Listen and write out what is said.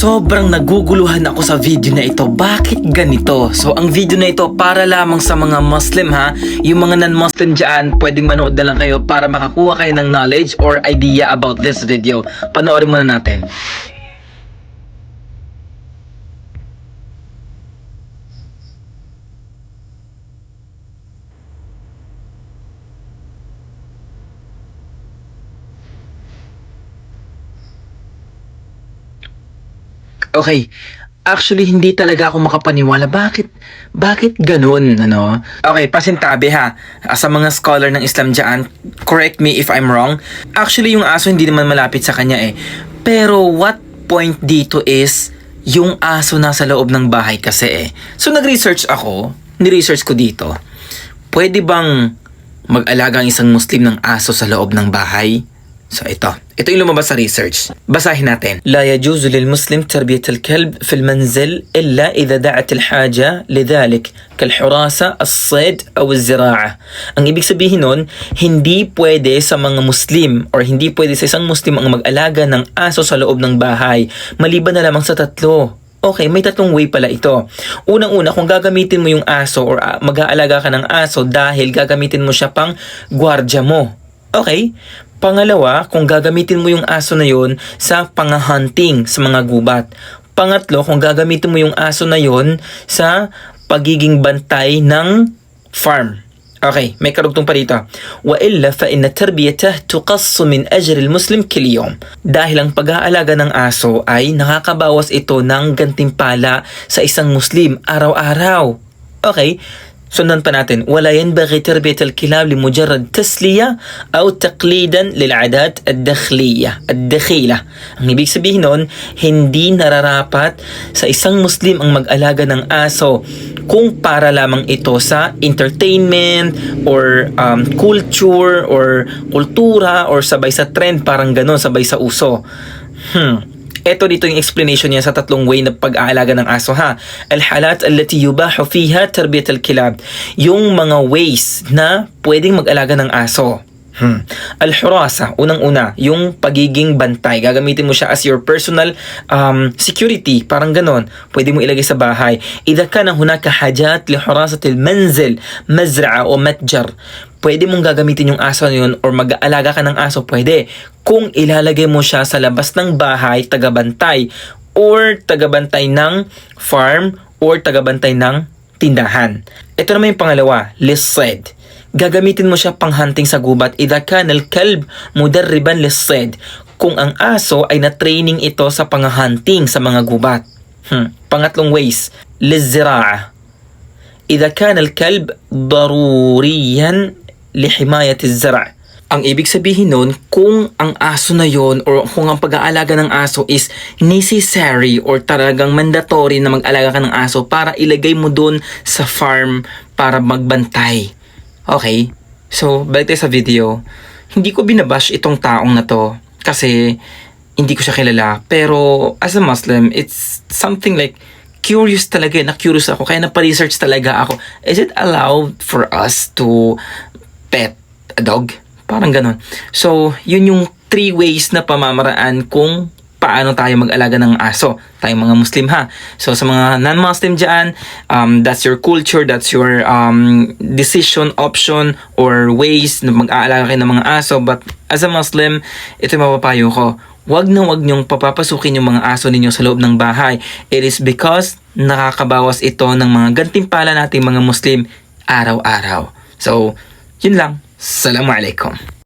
Sobrang naguguluhan ako sa video na ito. Bakit ganito? So, ang video na ito para lamang sa mga Muslim ha. Yung mga non-Muslim dyan, pwedeng manood na lang kayo para makakuha kayo ng knowledge or idea about this video. Panoorin muna natin. Okay. Actually, hindi talaga ako makapaniwala. Bakit? Bakit ganun, ano? Okay, pasintabi ha. Ah, Sa mga scholar ng Islam dyan, correct me if I'm wrong. Actually, yung aso hindi naman malapit sa kanya eh. Pero what point dito is, yung aso nasa loob ng bahay kasi eh. So, nag-research ako. Ni-research ko dito. Pwede bang mag-alaga ang isang Muslim ng aso sa loob ng bahay? So ito, ito yung lumabas sa research. Basahin natin. لا يجوز للمسلم تربية الكلب في المنزل إلا إذا دعت الحاجة لذلك كالحراسة الصيد أو الزراعة. Ang ibig sabihin nun, hindi pwede sa mga Muslim or hindi pwede sa isang Muslim ang mag-alaga ng aso sa loob ng bahay maliban na lamang sa tatlo. Okay, may tatlong way pala ito. Unang-una, kung gagamitin mo yung aso or ah, mag-aalaga ka ng aso dahil gagamitin mo siya pang gwardya mo. Okay? Pangalawa, kung gagamitin mo yung aso na yon sa pangahunting sa mga gubat. Pangatlo, kung gagamitin mo yung aso na yon sa pagiging bantay ng farm. Okay, may karugtong pa dito. Wa illa fa inna tarbiyatah tuqassu min ajri al-muslim kiliyom. Dahil ang pag-aalaga ng aso ay nakakabawas ito ng gantimpala sa isang muslim araw-araw. Okay, sundan pa natin. ولا ينبغي تربية الكلاب لمجرد تسلية أو تقليدا للعادات الداخلية الدخيلة. Ang ibig sabihin nun, hindi nararapat sa isang Muslim ang mag-alaga ng aso kung para lamang ito sa entertainment or um, culture or kultura or sabay sa trend parang ganon, sabay sa uso. Hmm. ito dito yung explanation niya sa tatlong way na pag-aalaga ng aso ha. Al-halat allati yubahu fiha tarbiyat al-kilab. Yung mga ways na pwedeng mag-alaga ng aso. Hmm. Al-hurasa, unang-una, yung pagiging bantay. Gagamitin mo siya as your personal um, security, parang ganon. Pwede mo ilagay sa bahay. Idha kana hunaka hajat li hurasatil manzil, mazra'a o matjar. Pwede mong gagamitin yung aso na yun or mag-aalaga ka ng aso, pwede. Kung ilalagay mo siya sa labas ng bahay, tagabantay, or tagabantay ng farm, or tagabantay ng tindahan. Ito naman yung pangalawa, listed gagamitin mo siya panghunting sa gubat. Idha kanal kalb mudarriban lised. Kung ang aso ay na-training ito sa panghunting sa mga gubat. Hmm. Pangatlong ways, liziraa. Idha kanal kalb daruriyan lihimayat zara. Ang ibig sabihin nun, kung ang aso na yon or kung ang pag-aalaga ng aso is necessary or talagang mandatory na mag-alaga ka ng aso para ilagay mo doon sa farm para magbantay Okay? So, balik tayo sa video. Hindi ko binabash itong taong na to kasi hindi ko siya kilala. Pero as a Muslim, it's something like curious talaga, na curious ako. Kaya na-research talaga ako. Is it allowed for us to pet a dog? Parang ganon. So, yun yung three ways na pamamaraan kung paano tayo mag-alaga ng aso. Tayong mga Muslim ha. So, sa mga non-Muslim dyan, um, that's your culture, that's your um, decision, option, or ways na mag-aalaga kayo ng mga aso. But as a Muslim, ito yung mapapayo ko. Huwag na huwag niyong papapasukin yung mga aso ninyo sa loob ng bahay. It is because nakakabawas ito ng mga gantimpala nating mga Muslim araw-araw. So, yun lang. Assalamualaikum.